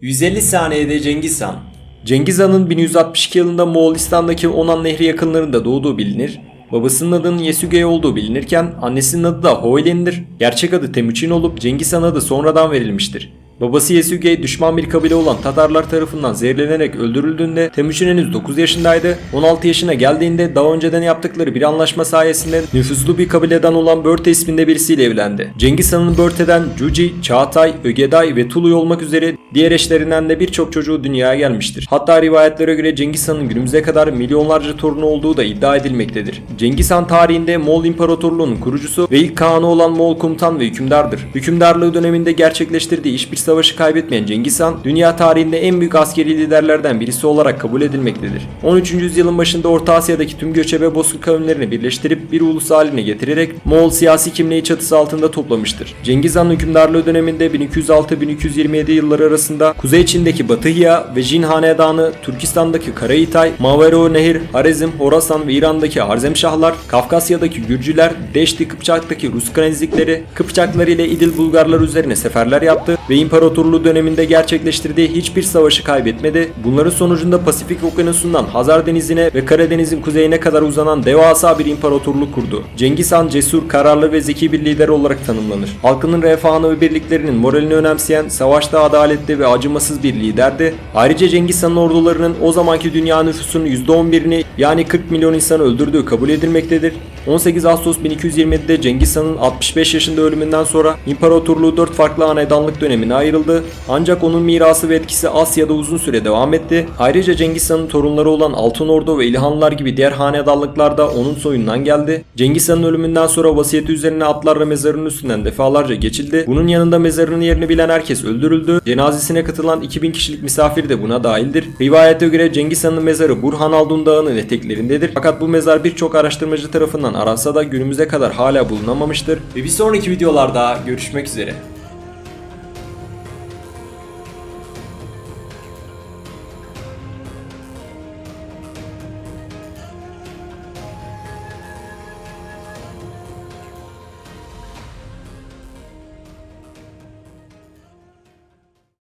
150 saniyede Cengiz Han Cengiz Han'ın 1162 yılında Moğolistan'daki Onan Nehri yakınlarında doğduğu bilinir. Babasının adının Yesüge olduğu bilinirken annesinin adı da Hoylen'dir. Gerçek adı Temuçin olup Cengiz Han adı sonradan verilmiştir. Babası Yesüge düşman bir kabile olan Tatarlar tarafından zehirlenerek öldürüldüğünde Temüçin henüz 9 yaşındaydı. 16 yaşına geldiğinde daha önceden yaptıkları bir anlaşma sayesinde nüfuzlu bir kabileden olan Börte isminde birisiyle evlendi. Cengiz Han'ın Börte'den Cuci, Çağatay, Ögeday ve Tuluy olmak üzere diğer eşlerinden de birçok çocuğu dünyaya gelmiştir. Hatta rivayetlere göre Cengiz Han'ın günümüze kadar milyonlarca torunu olduğu da iddia edilmektedir. Cengiz Han tarihinde Moğol İmparatorluğu'nun kurucusu ve ilk kağanı olan Moğol komutan ve hükümdardır. Hükümdarlığı döneminde gerçekleştirdiği hiçbir savaşı kaybetmeyen Cengiz Han, dünya tarihinde en büyük askeri liderlerden birisi olarak kabul edilmektedir. 13. yüzyılın başında Orta Asya'daki tüm göçebe bozkır kavimlerini birleştirip bir ulus haline getirerek Moğol siyasi kimliği çatısı altında toplamıştır. Cengiz Han hükümdarlığı döneminde 1206-1227 yılları arasında Kuzey Çin'deki Batıhya ve Jin Hanedanı, Türkistan'daki Karahitay, Mavero Nehir, Harezm, Horasan ve İran'daki Harzemşahlar, Kafkasya'daki Gürcüler, Deşti Kıpçak'taki Rus Kranizlikleri, Kıpçaklar ile İdil Bulgarlar üzerine seferler yaptı ve imparatorluğu döneminde gerçekleştirdiği hiçbir savaşı kaybetmedi. Bunların sonucunda Pasifik Okyanusu'ndan Hazar Denizi'ne ve Karadeniz'in kuzeyine kadar uzanan devasa bir imparatorluk kurdu. Cengiz Han cesur, kararlı ve zeki bir lider olarak tanımlanır. Halkının refahını ve birliklerinin moralini önemseyen, savaşta adaletli ve acımasız bir liderdi. Ayrıca Cengiz Han'ın ordularının o zamanki dünya nüfusunun %11'ini yani 40 milyon insanı öldürdüğü kabul edilmektedir. 18 Ağustos 1227'de Cengiz Han'ın 65 yaşında ölümünden sonra imparatorluğu 4 farklı hanedanlık dönemine ayrıldı. Ancak onun mirası ve etkisi Asya'da uzun süre devam etti. Ayrıca Cengiz Han'ın torunları olan Altın Ordu ve İlhanlılar gibi diğer hanedanlıklar da onun soyundan geldi. Cengiz Han'ın ölümünden sonra vasiyeti üzerine atlarla mezarının üstünden defalarca geçildi. Bunun yanında mezarının yerini bilen herkes öldürüldü. Cenazesine katılan 2000 kişilik misafir de buna dahildir. Rivayete göre Cengiz Han'ın mezarı Burhan Aldun Dağı'nın eteklerindedir. Fakat bu mezar birçok araştırmacı tarafından aransa da günümüze kadar hala bulunamamıştır. Ve bir sonraki videolarda görüşmek üzere.